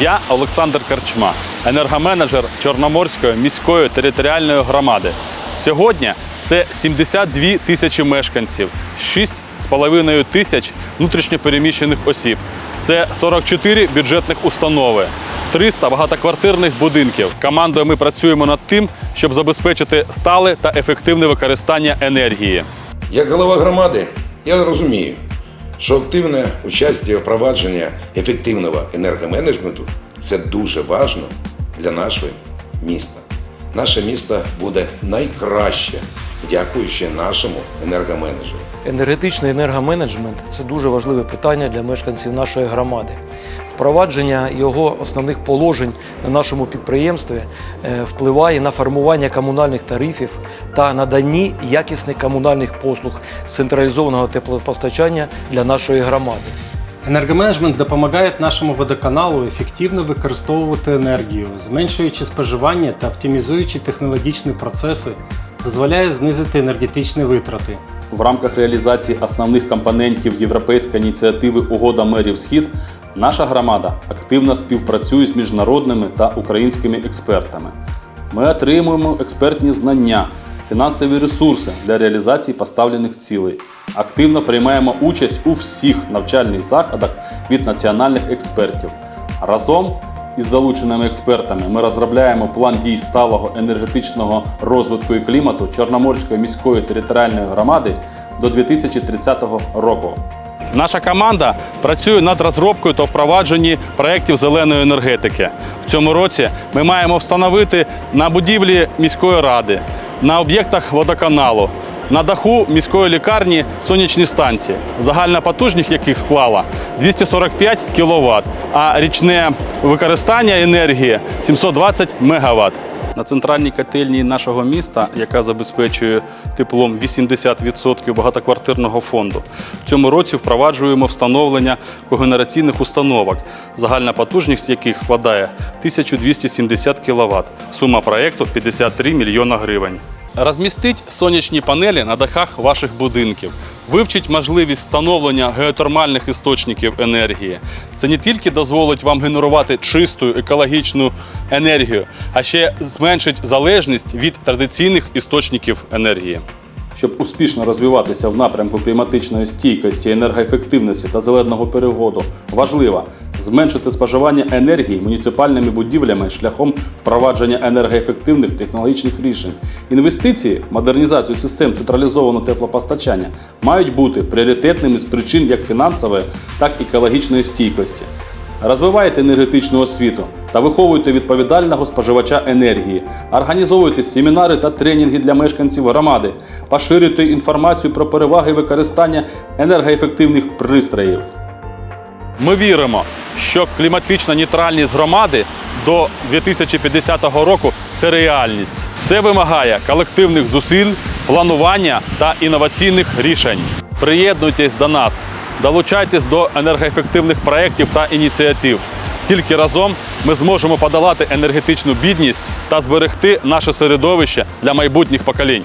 Я Олександр Карчма, енергоменеджер Чорноморської міської територіальної громади. Сьогодні це 72 тисячі мешканців, 6,5 тисяч внутрішньопереміщених осіб. Це 44 бюджетних установи, 300 багатоквартирних будинків. Командою ми працюємо над тим, щоб забезпечити стале та ефективне використання енергії. Як голова громади, я розумію, що активне участь і впровадження ефективного енергоменеджменту це дуже важливо для нашого міста. Наше місто буде найкраще, дякуючи нашому енергоменеджеру. Енергетичний енергоменеджмент це дуже важливе питання для мешканців нашої громади. Впровадження його основних положень на нашому підприємстві е, впливає на формування комунальних тарифів та наданні якісних комунальних послуг централізованого теплопостачання для нашої громади. Енергоменеджмент допомагає нашому водоканалу ефективно використовувати енергію, зменшуючи споживання та оптимізуючи технологічні процеси, дозволяє знизити енергетичні витрати. В рамках реалізації основних компонентів європейської ініціативи Угода мерів Схід наша громада активно співпрацює з міжнародними та українськими експертами. Ми отримуємо експертні знання, фінансові ресурси для реалізації поставлених цілей. Активно приймаємо участь у всіх навчальних заходах від національних експертів. Разом із залученими експертами ми розробляємо план дій сталого енергетичного розвитку і клімату Чорноморської міської територіальної громади до 2030 року. Наша команда працює над розробкою та впровадженні проєктів зеленої енергетики. В цьому році ми маємо встановити на будівлі міської ради, на об'єктах водоканалу, на даху міської лікарні сонячні станції, загальна потужність яких склала 245 кВт, а річне використання енергії 720 МВт. На центральній котельні нашого міста, яка забезпечує теплом 80% багатоквартирного фонду, в цьому році впроваджуємо встановлення когенераційних установок, загальна потужність яких складає 1270 кВт. Сума проєкту 53 мільйона гривень. Розмістіть сонячні панелі на дахах ваших будинків. Вивчіть можливість встановлення геотермальних істочників енергії. Це не тільки дозволить вам генерувати чисту екологічну енергію, а ще зменшить залежність від традиційних істочників енергії. Щоб успішно розвиватися в напрямку кліматичної стійкості, енергоефективності та зеленого переходу, важливо зменшити споживання енергії муніципальними будівлями шляхом впровадження енергоефективних технологічних рішень. Інвестиції в модернізацію систем централізованого теплопостачання мають бути пріоритетними з причин як фінансової, так і екологічної стійкості. Розвивайте енергетичну освіту та виховуйте відповідального споживача енергії. Організовуйте семінари та тренінги для мешканців громади. Поширюйте інформацію про переваги використання енергоефективних пристроїв. Ми віримо, що кліматична нейтральність громади до 2050 року це реальність. Це вимагає колективних зусиль, планування та інноваційних рішень. Приєднуйтесь до нас, долучайтесь до енергоефективних проєктів та ініціатив. Тільки разом ми зможемо подолати енергетичну бідність та зберегти наше середовище для майбутніх поколінь.